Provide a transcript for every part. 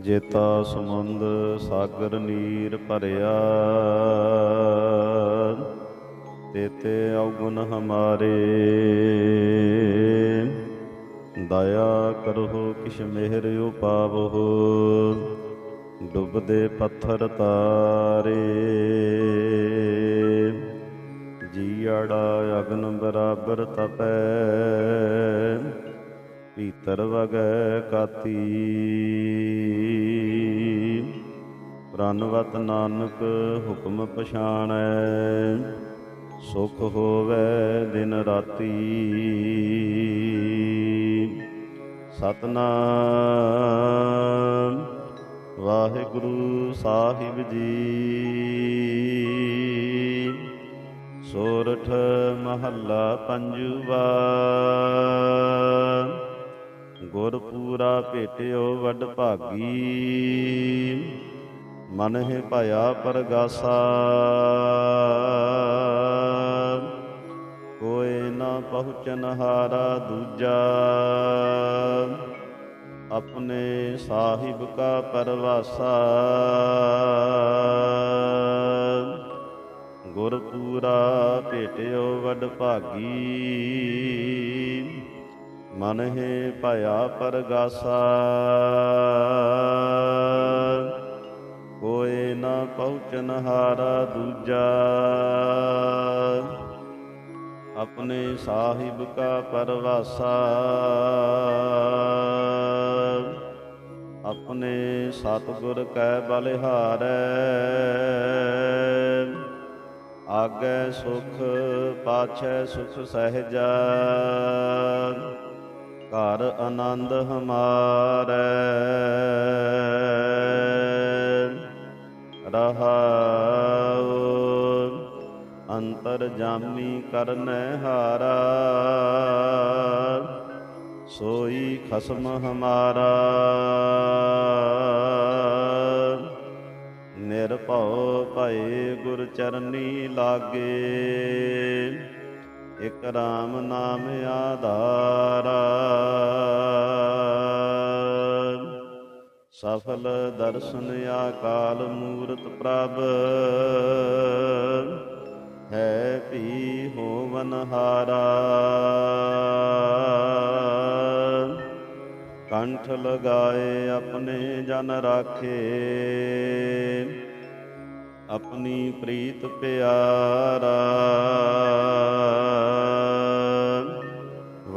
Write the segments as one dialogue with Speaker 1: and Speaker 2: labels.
Speaker 1: ਜੇਤਾ ਸਮੁੰਦ ਸਾਗਰ ਨੀਰ ਭਰਿਆ। ਤੇਤੇ ਔਗੁਣ ਹਮਾਰੇ। ਦਇਆ ਕਰੋ ਕਿਛ ਮਿਹਰ ਉਪਾਵੋ ਡੁੱਬਦੇ ਪੱਥਰ ਤਾਰੇ। ਜੀੜਾ ਅਗਨ ਬਰਾਬਰ ਤਪੈ। ਭੀਤਰ ਵਗੈ ਕਾਤੀ। ਪ੍ਰਨਵਤ ਨਾਨਕ ਹੁਕਮ ਪਛਾਣੈ, ਸੁਖ ਹੋਵੇ ਦਿਨ ਰਾਤੀ। ਸਤਨਾਮ, ਵਾਹਿਗੁਰੂ ਸਾਹਿਬ ਜੀ। ਸੋਰਠ ਮਹੱਲਾ ਪੰਜਵਾ। ਗੁਰਪੂਰਾ ਭੇਟਿਓ ਵੱਡ ਭਾਗੀ। ਮਨ ਹੈ ਭਇਆ ਪਰਗਾਸਾ। ਕੋਏ ਨਾ ਪਹੁੰਚਨ ਹਾਰਾ ਦੂਜਾ। ਆਪਣੇ ਸਾਹਿਬ ਕਾ ਪਰਵਾਸਾ। ਗੁਰਪੂਰਾ ਭੇਟਿਓ ਵੱਡ ਭਾਗੀ। ਮਨ ਹੈ ਭਇਆ ਪਰਗਾਸਾ। ਕੋਏ ਨਾ ਪਹੁੰਚਨ ਹਾਰਾ ਦੂਜਾ। ਆਪਣੇ ਸਾਹਿਬ ਕਾ ਪਰਵਾਸਾ। ਆਪਣੇ ਸਤਿਗੁਰ ਕੈ ਬਲਿਹਾਰੈ ਆਗੈ ਸੁਖ, ਪਾਛੈ ਸੁਖ ਸਹਿਜਾ। ਹਰ ਆਨੰਦ ਹਮਾਰੈ। ਰਹਾਉ, ਅੰਤਰ ਜਾਮੀ ਕਰਨੈ ਹਾਰਾ। ਸੋਈ ਖਸਮ ਹਮਾਰਾ। ਨਿਰਭਉ ਭਏ ਗੁਰ ਚਰਨੀ ਲਾਗੇ। ਇਕ ਰਾਮ ਨਾਮ ਆਧਾਰਾ। ਸਫਲ ਦਰਸ਼ਨ ਆਕਾਲ ਮੂਰਤ ਪ੍ਰਭ। ਹੈ ਭੀ ਹੋਵਨ ਹਾਰਾ। ਕੰਠ ਲਗਾਏ ਆਪਣੇ ਜਨ ਰਾਖੇ। ਆਪਣੀ ਪ੍ਰੀਤ ਪਿਆਰਾ।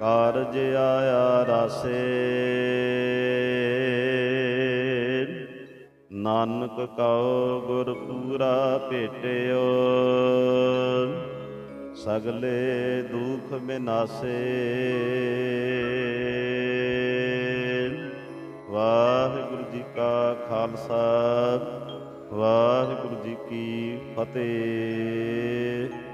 Speaker 1: ਕਾਰਜ ਆਇਆ ਰਾਸੇ। ਨਾਨਕ ਕਉ ਗੁਰ ਪੂਰਾ ਭੇਟਿਓ। ਸਗਲੇ ਦੁਖ ਬਿਨਾਸੇ। ਵਾਹਿਗੁਰੂ ਜੀ ਕਾ ਖਾਲਸਾ, ਵਾਹਿਗੁਰੂ ਜੀ ਕੀ ਫਤਿਹ।